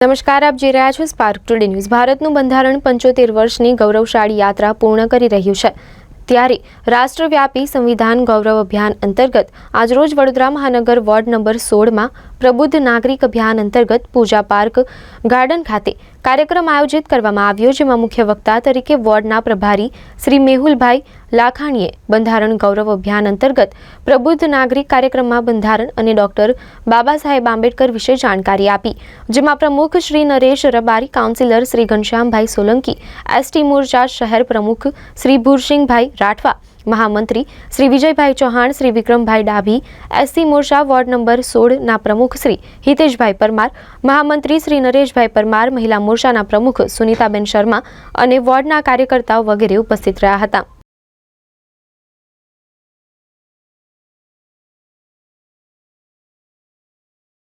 નમસ્કાર, આપ જોઈ રહ્યા છો સ્પાર્ક ટુડે ન્યૂઝ ભારતનું બંધારણ પંચોતેર વર્ષની ગૌરવશાળી યાત્રા પૂર્ણ કરી રહ્યું છે. ત્યારે રાષ્ટ્રવ્યાપી સંવિધાન ગૌરવ અભિયાન અંતર્ગત આજરોજ વડોદરા મહાનગર વોર્ડ નંબર સોળમાં પ્રબુદ્ધ નાગરિક અભિયાન અંતર્ગત પૂજા પાર્ક ગાર્ડન ખાતે કાર્યક્રમ આયોજિત કરવામાં આવ્યો, જેમાં મુખ્ય વક્તા તરીકે વોર્ડના પ્રભારી શ્રી મેહુલભાઈ લાખાણીએ બંધારણ ગૌરવ અભિયાન અંતર્ગત પ્રબુદ્ધ નાગરિક કાર્યક્રમમાં બંધારણ અને ડોક્ટર બાબા સાહેબ આંબેડકર વિશે જાણકારી આપી, જેમાં પ્રમુખ શ્રી નરેશ રબારી, કાઉન્સિલર શ્રી ઘનશ્યામભાઈ સોલંકી, એસટી મોરચા શહેર પ્રમુખ શ્રી ભૂરસિંહભાઈ રાઠવા મહામંત્રી શ્રી વિજયભાઈ ચૌહાણ, શ્રી વિક્રમભાઈ ડાભી, એસસી મોરચા વોર્ડ નંબર સોળના પ્રમુખ શ્રી હિતેશભાઈ પરમાર, મહામંત્રી શ્રી નરેશભાઈ પરમાર, મહિલા મોરચાના પ્રમુખ સુનીતાબેન શર્મા અને વોર્ડના કાર્યકર્તાઓ વગેરે ઉપસ્થિત રહ્યા હતા.